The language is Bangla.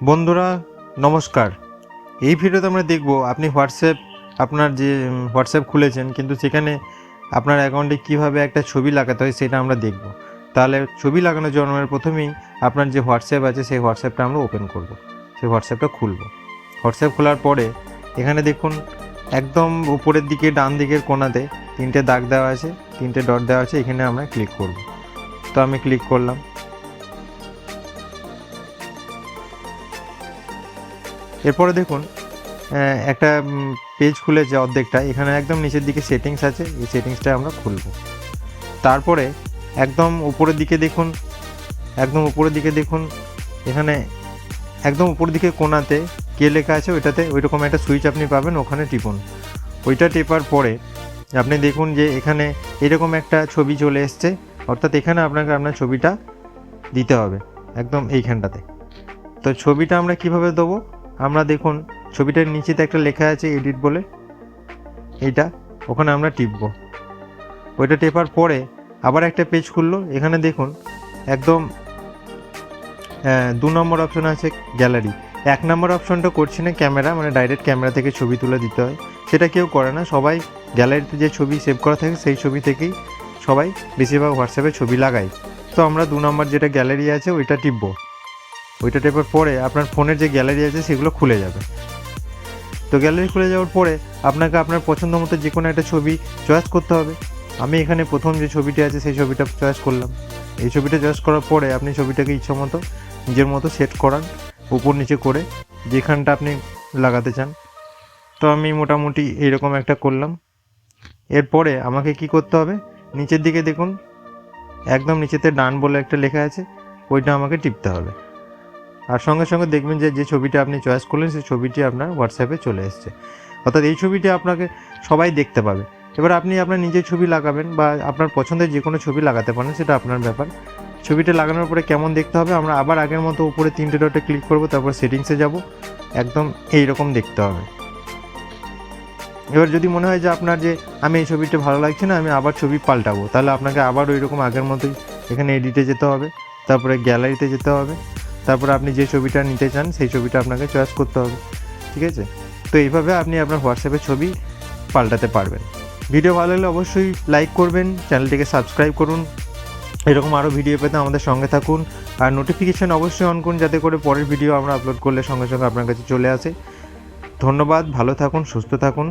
বন্ধুরা, নমস্কার। এই ভিডিওতে আমরা দেখব আপনি হোয়াটসঅ্যাপ, আপনার যে হোয়াটসঅ্যাপ খুলেছেন, কিন্তু সেখানে আপনার অ্যাকাউন্টে কীভাবে একটা ছবি লাগাতে হয় সেটা আমরা দেখব। তাহলে ছবি লাগানোর জন্য আমরা প্রথমেই আপনার যে হোয়াটসঅ্যাপ আছে, সেই হোয়াটসঅ্যাপটা আমরা ওপেন করব। সেই হোয়াটসঅ্যাপটা খুলব। হোয়াটসঅ্যাপ খোলার পরে এখানে দেখুন, একদম উপরের দিকে, ডান দিকের কোণাতে তিনটে দাগ দেওয়া আছে, তিনটে ডট দেওয়া আছে, এখানে আমরা ক্লিক করব। তো আমি ক্লিক করলাম। এরপরে দেখুন একটা পেজ খুলেছে অর্ধেকটা, এখানে একদম নিচের দিকে সেটিংস আছে, এই সেটিংসটা আমরা খুলব। তারপরে একদম উপরের দিকে দেখুন, একদম উপরের দিকে দেখুন, এখানে একদম উপরের দিকে কোনাতে কে লেখা আছে, ওইটাতে ওইরকম একটা সুইচ আপনি পাবেন, ওখানে টিপুন। ওইটা টেপার পরে আপনি দেখুন যে এখানে এরকম একটা ছবি চলে এসছে, অর্থাৎ এখানে আপনাকে আপনার ছবিটা দিতে হবে, একদম এইখানটাতে। তো ছবিটা আমরা কীভাবে দেবো? আমরা দেখুন, ছবিটার নিচেতে একটা লেখা আছে এডিট বলে। এইটা, ওখানে আমরা টিপব। ওইটা টেপার পরে আবার একটা পেজ খুললো, এখানে দেখুন, একদম দু নম্বর অপশন আছে গ্যালারি। এক নম্বর অপশনটা করছি না ক্যামেরা মানে ডাইরেক্ট ক্যামেরা থেকে ছবি তুলে দিতে হয়। সেটা কেউ করে না, সবাই গ্যালারিতে যে ছবি সেভ করা থাকে, সেই ছবি থেকেই সবাই বেশিরভাগ হোয়াটসঅ্যাপে ছবি লাগাই তো আমরা দু নম্বর যেটা গ্যালারি আছে, ওইটা টিপবো। ওইটা টেপার পরে আপনার ফোনের যে গ্যালারি আছে সেগুলো খুলে যাবে। তো গ্যালারি খুলে যাওয়ার পরে আপনাকে আপনার পছন্দ মতো যে কোনো একটা ছবি চয়েস করতে হবে। আমি এখানে প্রথম যে ছবিটি আছে সেই ছবিটা চয়েস করলাম। এই ছবিটা চয়েস করার পরে আপনি ছবিটাকে ইচ্ছা মতো, নিজের মতো সেট করান উপর নিচে করে যেখানটা আপনি লাগাতে চান। তো আমি মোটামুটি এইরকম একটা করলাম। এরপরে আমাকে কি করতে হবে? নিচের দিকে দেখুন, একদম নিচেতে ডান বলে একটা লেখা আছে, ওইটা আমাকে টিপতে হবে। আর সঙ্গে সঙ্গে দেখবেন যে যে ছবিটা আপনি চয়েস করলেন, সেই ছবিটি আপনার হোয়াটসঅ্যাপে চলে এসছে। অর্থাৎ এই ছবিটি আপনাকে সবাই দেখতে পাবে। এবার আপনি আপনার নিজের ছবি লাগাবেন বা আপনার পছন্দের যে কোনো ছবি লাগাতে পারেন, সেটা আপনার ব্যাপার। ছবিটা লাগানোর পরে কেমন দেখতে হবে, আমরা আবার আগের মতো উপরে তিনটে ডটে ক্লিক করব, তারপর সেটিংসে যাব। একদম এই রকম দেখতে হবে। এবার যদি মনে হয় যে, আপনার যে, আমি এই ছবিটা ভালো লাগছে না, আমি আবার ছবি পাল্টাবো, তাহলে আপনাকে আবার ওই রকম আগের মতোই এখানে এডিটে যেতে হবে। তারপরে গ্যালারিতে যেতে হবে। তারপরে আপনি যে ছবিটা নিতে চান, সেই ছবিটা আপনাকে চয়েস করতে হবে, ঠিক আছে? তো এইভাবে আপনি আপনার হোয়াটসঅ্যাপে ছবি পাল্টাতে পারবেন। ভিডিও ভালো লাগলে অবশ্যই লাইক করবেন চ্যানেলটিকে সাবস্ক্রাইব করুন। এরকম আরও ভিডিও পেতে আমাদের সঙ্গে থাকুন। আর নোটিফিকেশান অবশ্যই অন করুন, যাতে করে পরের ভিডিও আমরা আপলোড করলে সঙ্গে সঙ্গে আপনার কাছে চলে আসে। ধন্যবাদ, ভালো থাকুন, সুস্থ থাকুন।